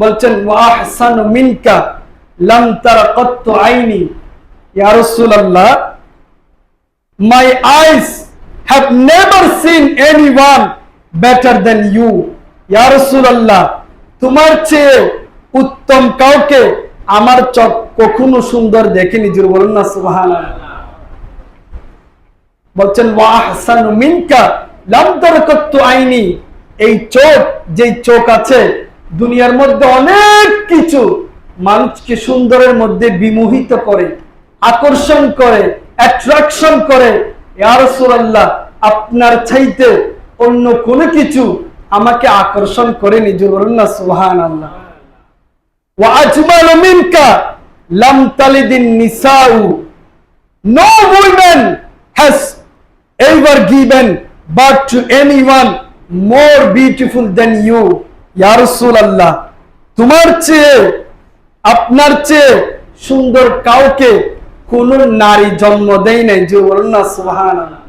বলছেন, ওয়াহসান মিনকা, লাম তারা আইনি। ইয়া eyes have never seen anyone better than you ইয়া তোমার চেয়ে উত্তম কাউকে আমার চোখ কখনো সুন্দর দেখেনি। জোর বলুন না, সুবহানাল্লাহ। বলছেন, ওয়াহসান মিনকা, লাম তারাকাতু আইনি। এই চোখ, যেই চোখ আছে দুনিয়ার মধ্যে অনেক কিছু মানুষকে সুন্দরের মধ্যে বিমোহিত করে, আকর্ষণ করে অ্যাট্রাকশন করে। আপনার চাইতে অন্য কোনো কিছু আমাকে আকর্ষণ করেনি জোর বলুন না, সুবহানাল্লাহ। ওয়া আজমালু মিনকা লাম তালিদিন নিসাউ। No to more than you. Ya Rasulullah, তোমার চেয়ে আপনার চেয়ে সুন্দর কাউকে কোন নারী জন্ম দেয় নাই। যে বলুন না সুবহানাল্লাহ।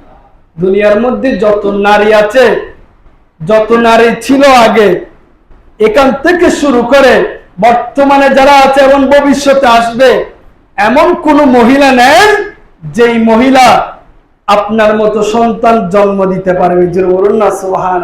দুনিয়ার মধ্যে যত নারী আছে যত নারী ছিল আগে এখান থেকে শুরু করে বর্তমানে যারা আছে এবং ভবিষ্যতে আসবে এমন কোন মহিলা নেন যেই মহিলা আপনার মতো সন্তান জন্ম দিতে পারবে। যে বলুন না সোহান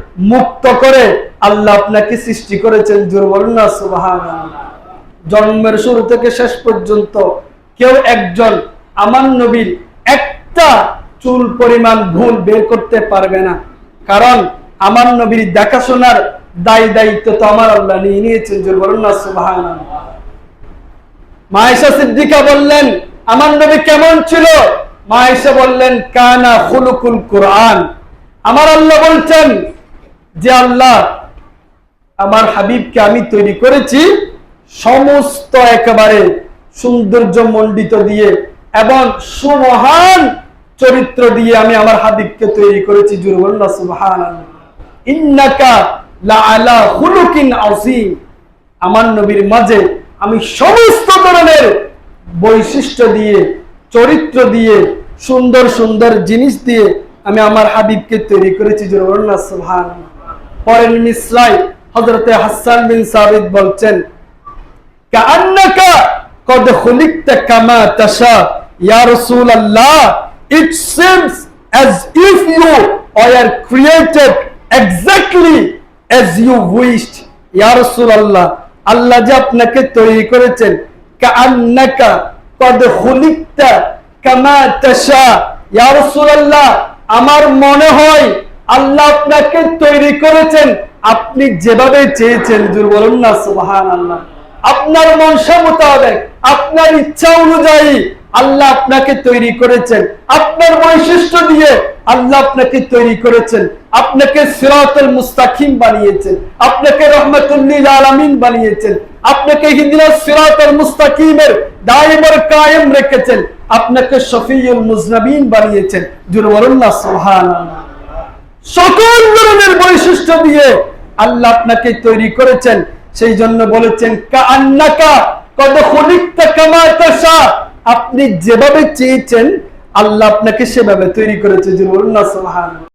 মুক্ত করে আল্লাহ আপনাকে সৃষ্টি করেছেন জোর বলুন না, সুবহানাল্লাহ। জন্মের শুরু থেকে শেষ পর্যন্ত কেউ একজন আমার নবীর একটা চুল পরিমাণ ভুল বের করতে পারবে না। কারণ আমার নবীর দেখাশোনার দায় দায়িত্ব তো আমার আল্লাহ নিয়ে নিয়েছেন জোর না, সুবহানাল্লাহ। মায়েশা সিদ্দিকা বললেন, আমার নবী কেমন ছিল? মায়েশা বললেন, কানা খুলুকুল কোরআন। আমার আল্লাহ বলছেন যে আল্লাহ আমার হাবিবকে আমি তৈরি করেছি, সমস্ত একেবারে সৌন্দর্য মণ্ডিত দিয়ে এবং সুমহান চরিত্র দিয়ে আমি আমার হাবিবকে তৈরি করেছি আমার নবীর মাঝে আমি সমস্ত ধরনের বৈশিষ্ট্য দিয়ে, চরিত্র দিয়ে, সুন্দর সুন্দর জিনিস দিয়ে আমি আমার হাবিবকে তৈরি করেছি জোরনা সুবহান পরের মিসরাই হযরতে হাসান বিন সাবিত বলছেন কান্নাকা কদ খুলিকতা কামা তাশা, ইয়া it seems as if you are created exactly as you wished, ইয়া আল্লাহ যে আপনাকে তৈরি করেছেন কান্নাকা কদ খুলিকতা কামা তাশা, ইয়া রাসূলুল্লাহ, আমার মনে হয় আল্লাহ আপনাকে তৈরি করেছেন। আপনি যেভাবে চেয়েছেন জোর বলুন না, সুবহানাল্লাহ। আপনার মনসা মোতাবেক, আপনার ইচ্ছা অনুযায়ী আল্লাহ আপনাকে তৈরি করেছেন। আপনার বৈশিষ্ট্য দিয়ে আল্লাহ আপনাকে তৈরি করেছেন। আপনাকে সিরাতুল মুস্তাকিম বানিয়েছেন। আপনাকে রহমাতুল্লিল আলামিন বানিয়েছেন। আপনাকে হিদিনা সিরাতুল মুস্তাকিমের দায়মর কায়েম রেখেছেন। আপনাকে শফিউল মুজনাবিন বানিয়েছেন। জুর বলুন না, সুবহানাল্লাহ। সকল ধরনের বৈশিষ্ট্য দিয়ে আল্লাহ আপনাকে তৈরি করেছেন। সেই জন্য বলেছেন কান্নাকা কত খনিকটা আপনি যেভাবে চেয়েছেন, আল্লাহ আপনাকে সেভাবে তৈরি করেছে যে বলুন না, সুবহানাল্লাহ।